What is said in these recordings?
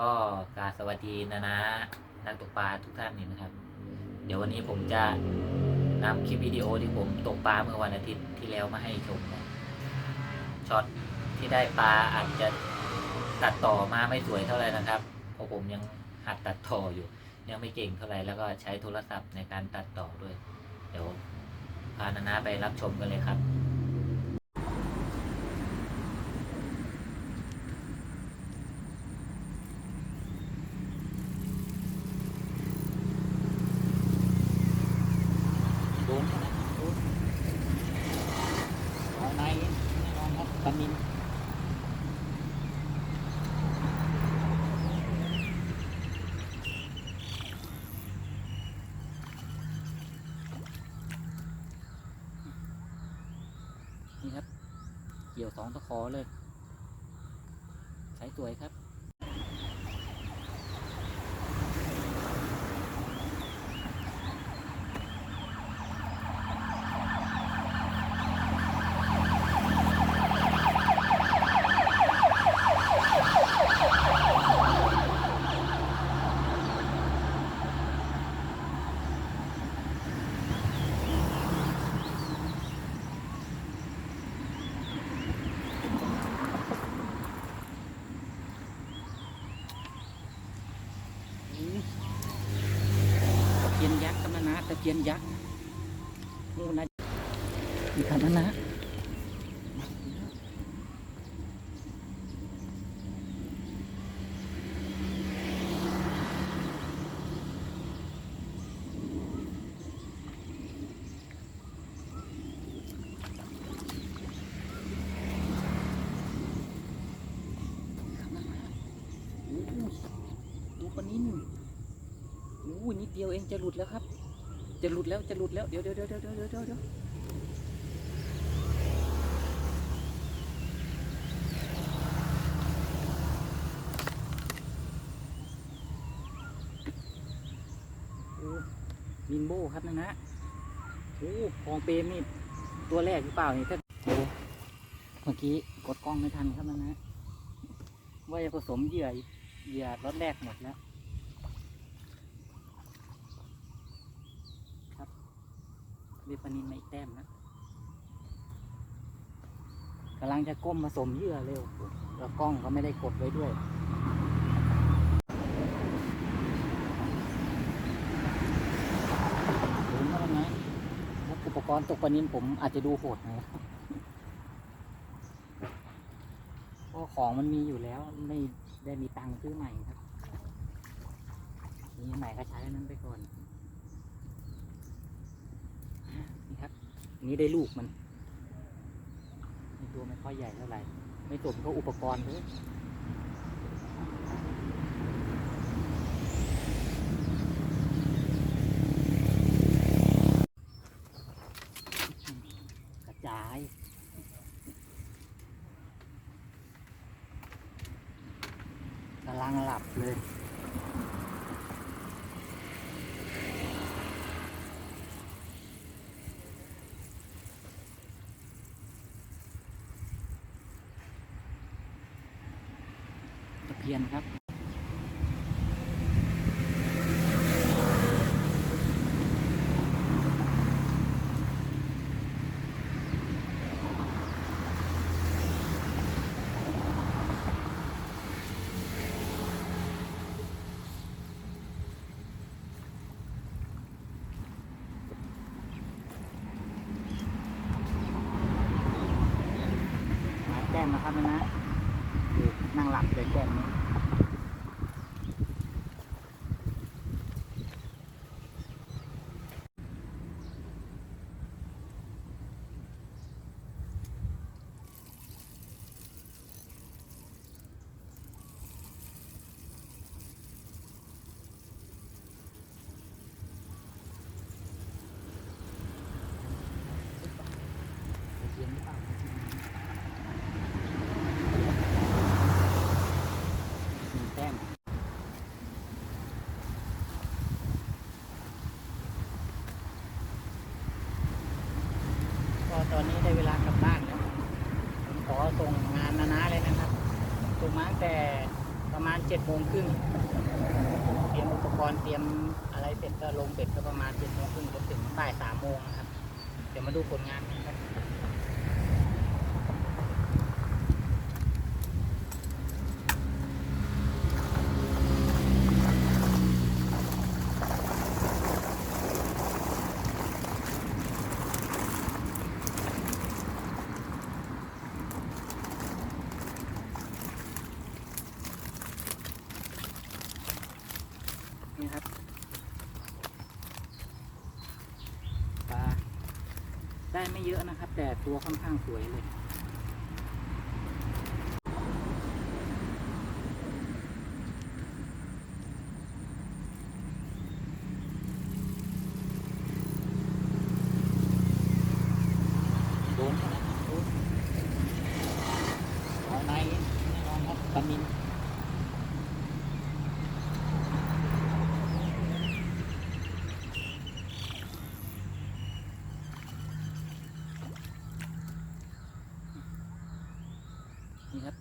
ก็กราบสวัสดีนะนะนักตกปลาทุกท่านนี่นะครับ เดี๋ยววันนี้ผมจะนำคลิปวิดีโอที่ผมตกปลาเมื่อวันอาทิตย์ที่แล้วมาให้ชมนะช็อตที่ได้ปลาอาจจะตัดต่อมาไม่สวยเท่าไหร่นะครับเพราะผมยังหัดตัดต่ออยู่ ยังไม่เก่งเท่าไหร่แล้วก็ใช้โทรศัพท์ในการตัดต่อด้วย เดี๋ยวพานานาไปรับชมกันเลยครับ โดนนะโดนเอาในแน่นอนครับปลานินนี่ครับ เกี่ยวสองตะขอเลยใช้สวยครับ ตะเพียนยักษ์ครับนะนะ ตะเพียนยักษ์นู่นนะนี่ครันะนะครับนนะโอ้หดูปนิ่นโอ้นิดเดียวเองจะหลุดแล้วครับ จะหลุดแล้วจะหลุดแล้วเดี๋ยวเดี๋ยวเดี๋ยวเดี๋ยวเดี๋ยวเดี๋ยวเดี๋ยวมินโบครับนะนะโอ้ฟองเปรมนี่ตัวแรกหรือเปล่านี่ถ้าโอ้เมื่อกี้กดกล้องไม่ทันครับนะนะว่าจะผสมเหยื่อเหยื่อรถแรกหมดแล้ว วปนินมาอีกแต้มนะกำลังจะก้มมาสมเหยื่อเร็วแล้วกล้องก็ไม่ได้กดไว้ด้วยรู้ไหมนะว่าอุปกรณ์ตกปนินผมอาจจะดูโหดนะเพราะของมันมีอยู่แล้วไม่ได้มีตังค์ซื้อใหม่ครับ มีใหม่ก็ใช้อันนั้นไปก่อนครับอั นนี้ได้ลูกมันตัวไม่ค่อยใหญ่เท่าไหร่ ไม่สมก็อุปกรณ์เลยกระจายกำลังหลับเลยียนครับมาแก้มนะครับนะฮะนั่งหลับเลยแก้มนี้ ตะเพียนหรือเปล่าหนึ่งแต้มก็ ตอนนี้ได้เวลากลับบ้านแล้วผมขอส่งงานนานาเลยนะครับส่งมาตั้งแต่ประมาณเจ็ดโมงครึ่งเตรียมอุปกรณ์เตรียมอะไรเสร็จก็ลงเสร็จก็ประมาณเจ็ดโมงครึ่งจนถึงบ่ายสามโมงนะครับ เดี๋ยวมาดูผลงานกันครับ นี่ครับปลาได้ไม่เยอะนะครับ แต่ตัวค่อนข้างสวยเลยโดนแล้วนะครับโดนเอาในแน่นอนครับปลานิน นี่ครับ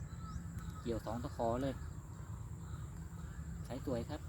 เกี่ยวสองตะขอเลยใช้สวยครับ